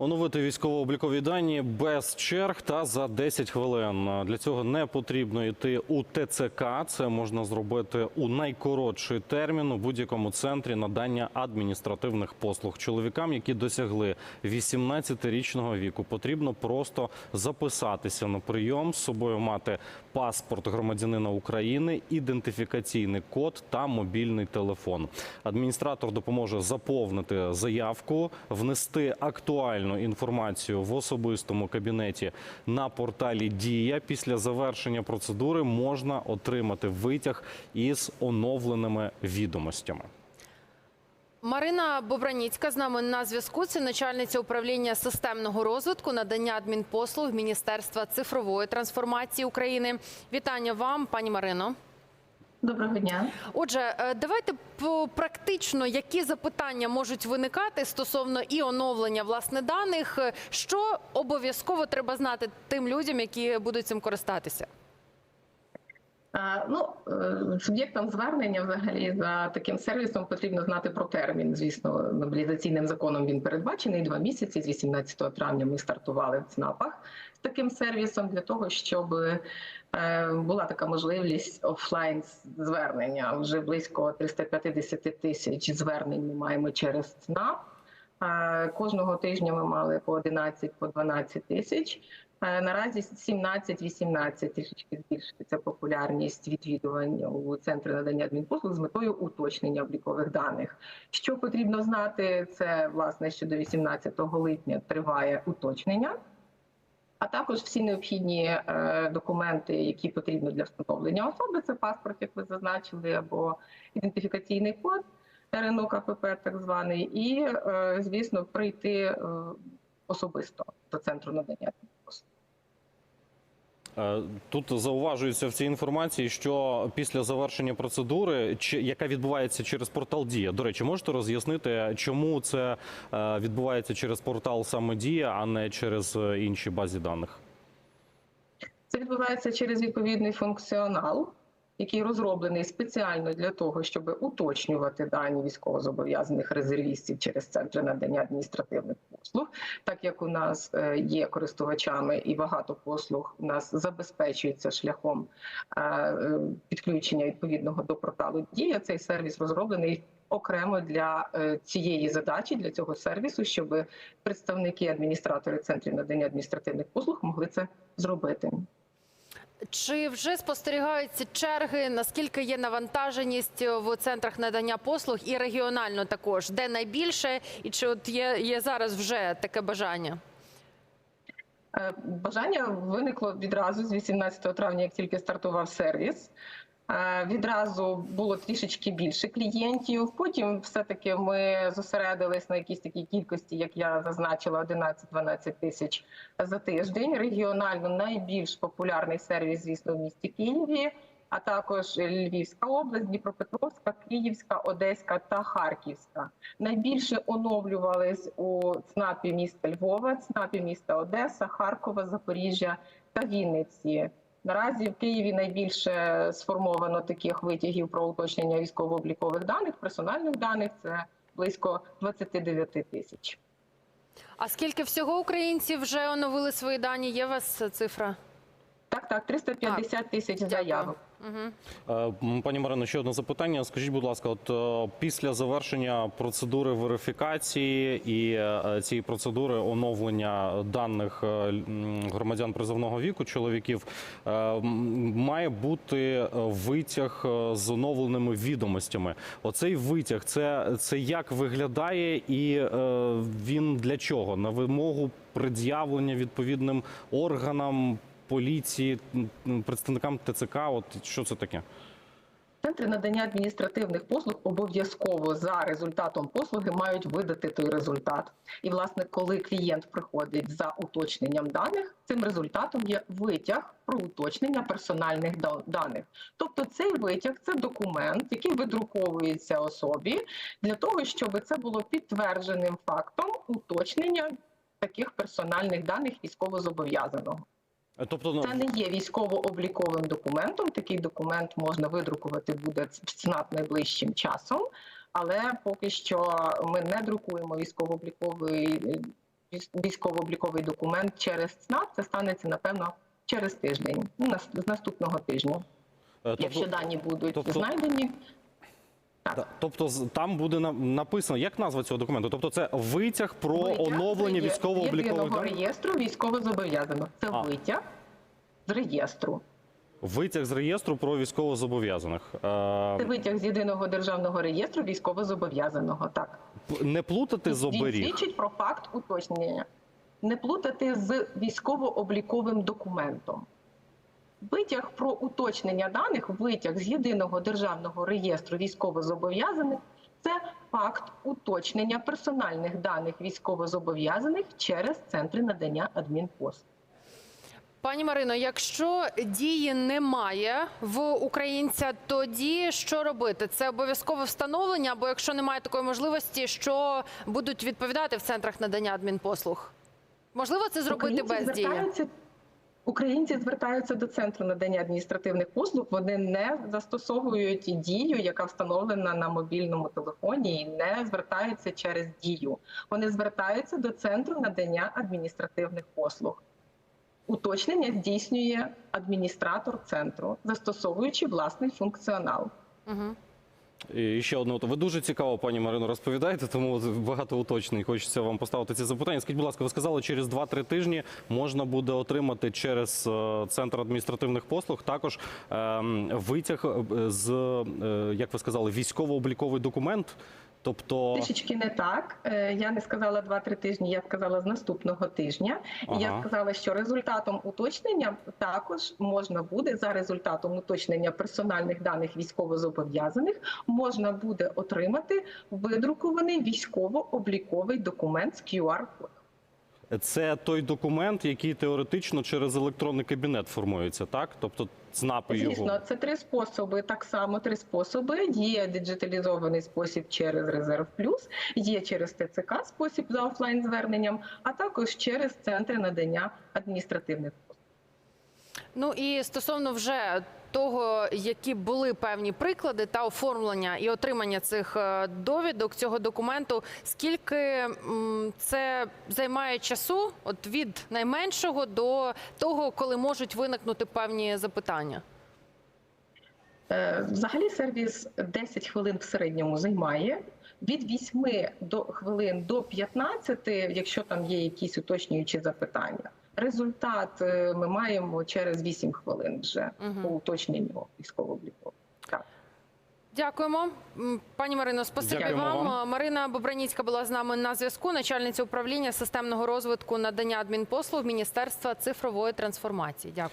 Оновити військово-облікові дані без черг та за 10 хвилин. Для цього не потрібно йти у ТЦК. Це можна зробити у найкоротший термін у будь-якому центрі надання адміністративних послуг. Чоловікам, які досягли 18-річного віку, потрібно просто записатися на прийом з собою мати паспорт громадянина України, ідентифікаційний код та мобільний телефон. Адміністратор допоможе заповнити заявку, внести актуальну інформацію в особистому кабінеті на порталі Дія. Після завершення процедури можна отримати витяг із оновленими відомостями. Марина Бобраніцька з нами на зв'язку. Це начальниця управління системного розвитку, надання адмінпослуг Міністерства цифрової трансформації України. Вітання вам, пані Марино. Доброго дня. Отже, е, давайте практично, які запитання можуть виникати стосовно і оновлення власне даних, Е, що обов'язково треба знати тим людям, які будуть цим користатися. А, Ну, е, суб'єктам звернення взагалі за таким сервісом потрібно знати про термін. Звісно, мобілізаційним законом він передбачений два місяці. З 18 травня ми стартували в ЦНАПах з таким сервісом для того, щоб е, була така можливість офлайн звернення. Вже близько 350 тисяч звернень ми маємо через ЦНАП. Кожного тижня ми мали по 11 по 12 тисяч. Наразі 17-18 трішечки збільшується популярність відвідувань у центрі надання адмінпослуг з метою уточнення облікових даних. Що потрібно знати, це власне що до 18 липня триває уточнення. А також всі необхідні е, документи, які потрібні для встановлення особи, це паспорт, як ви зазначили, або ідентифікаційний код РНО КПП, так званий, і е, звісно, прийти е, особисто до центру надання. Е, Тут зауважується в цій інформації, що після завершення процедури, яка відбувається через портал Дія, до речі, можете роз'яснити, чому це відбувається через портал саме Дія, а не через інші базі даних? Це відбувається через відповідний функціонал, який розроблений спеціально для того, щоб уточнювати дані військовозобов'язаних резервістів через центри надання адміністративних послуг, так як у нас е, є користувачами і багато послуг у нас забезпечується шляхом е, е, підключення відповідного до порталу Дія. Цей сервіс розроблений. Окремо для цієї задачі для цього сервісу, щоб представники адміністратори центрів надання адміністративних послуг могли це зробити. Чи вже спостерігаються черги? Наскільки є навантаженість в центрах надання послуг і регіонально також? Де найбільше, і чи от є, є зараз вже таке бажання? Е, Бажання виникло відразу з 18 травня, як тільки стартував сервіс. Е, Відразу було трішечки більше клієнтів. Потім, все-таки, ми зосередились на якійсь такій кількості, як я зазначила, 11-12 тисяч за тиждень. Регіонально найбільш популярний сервіс, звісно, в місті Києві, а також Львівська область, Дніпропетровська, Київська, Одеська та Харківська. Найбільше оновлювались у ЦНАПі міста Львова, ЦНАПі міста Одеса, Харкова, Запоріжжя та Вінниці. Наразі в Києві найбільше сформовано таких витягів про уточнення військово-облікових даних, персональних даних це близько 29 тисяч. А скільки всього українців вже оновили свої дані? Є у вас цифра? Так, так, 350 тисяч заявок. Угу. Пані Марино, ще одне запитання. Скажіть, будь ласка, от е, після завершення процедури верифікації і е, цієї процедури оновлення даних громадян призовного віку, чоловіків, має бути витяг з оновленими відомостями. Оцей витяг, це, це як виглядає і він для чого? На вимогу пред'явлення відповідним органам. Поліції, представникам ТЦК, от що це таке? Центри надання адміністративних послуг обов'язково за результатом послуги мають видати той результат. І, власне, коли клієнт приходить за уточненням даних, цим результатом є витяг про уточнення персональних да- даних. Тобто, цей витяг це документ, який видруковується особі для того, щоб це було підтвердженим фактом уточнення таких персональних даних військовозобов'язаного. Е, Тобто, ну, Це не є військово-обліковим документом. Такий документ можна видрукувати буде в ЦНАП найближчим часом, але поки що ми не друкуємо військово-обліковий військово-обліковий документ через ЦНАП, це станеться напевно через тиждень, ну, з наступного тижня. Е, Якщо дані будуть тобто- знайдені, Тобто там буде на- написано, як назва цього документу? Тобто це витяг про витяг оновлення військово-облікових даних? реєстру військовозобов'язаного. Це А. витяг з реєстру. Витяг з реєстру про військовозобов'язаних. Е, Це витяг з єдиного державного реєстру військовозобов'язаного. Так не плутати з Він оберіг. свідчить про факт уточнення. Не плутати з військово-обліковим документом. Витяг про уточнення даних, витяг з єдиного державного реєстру військовозобов'язаних це факт уточнення персональних даних військовозобов'язаних через центри надання адмінпослуг. Пані Марино, якщо дії немає в українця, тоді що робити? Це обов'язкове встановлення, або якщо немає такої можливості, що будуть відповідати в центрах надання адмінпослуг? Можливо, це зробити Українці без дії? Українці звертаються до центру надання адміністративних послуг. Вони не застосовують дію, яка встановлена на мобільному телефоні, і не звертаються через дію. Вони звертаються до центру надання адміністративних послуг. Уточнення здійснює адміністратор центру, застосовуючи власний функціонал. Угу. І ще одне. Ви дуже цікаво, пані Марино, розповідаєте, тому багато уточнень. Хочеться вам поставити ці запитання. Скажіть, будь ласка, ви сказали, через 2-3 тижні можна буде отримати через е, центр адміністративних послуг також ем, витяг е, з, е, як ви сказали, військово-обліковий документ. Тобто, Трішечки не так. Е, Я не сказала 2-3 тижні, я сказала з наступного тижня. І я сказала, що результатом уточнення також можна буде за результатом уточнення персональних даних військовозобов'язаних можна буде отримати видрукований військово-обліковий документ з QR-кодом. Це той документ, який теоретично через електронний кабінет формується, так? Тобто ЦНАПи Звісно, це три способи. Так само три способи. Є диджиталізований спосіб через Резерв Плюс, є через ТЦК спосіб за офлайн зверненням, а також через центри надання адміністративних послуг. Ну і стосовно вже того, які були певні приклади та оформлення і отримання цих е, довідок цього документу, скільки це займає часу, от від найменшого до того, коли можуть виникнути певні запитання? Е, Взагалі сервіс 10 хвилин в середньому займає. Від 8 до хвилин до 15, якщо там є якісь уточнюючі запитання. Результат е, ми маємо через 8 хвилин вже угу. по уточненню військово-облікового. Так. Дякуємо, пані Марино. Спасибі Дякуємо вам. вам. Марина Бобраніцька була з нами на зв'язку, начальниця управління системного розвитку надання адмінпослуг Міністерства цифрової трансформації. Дякую.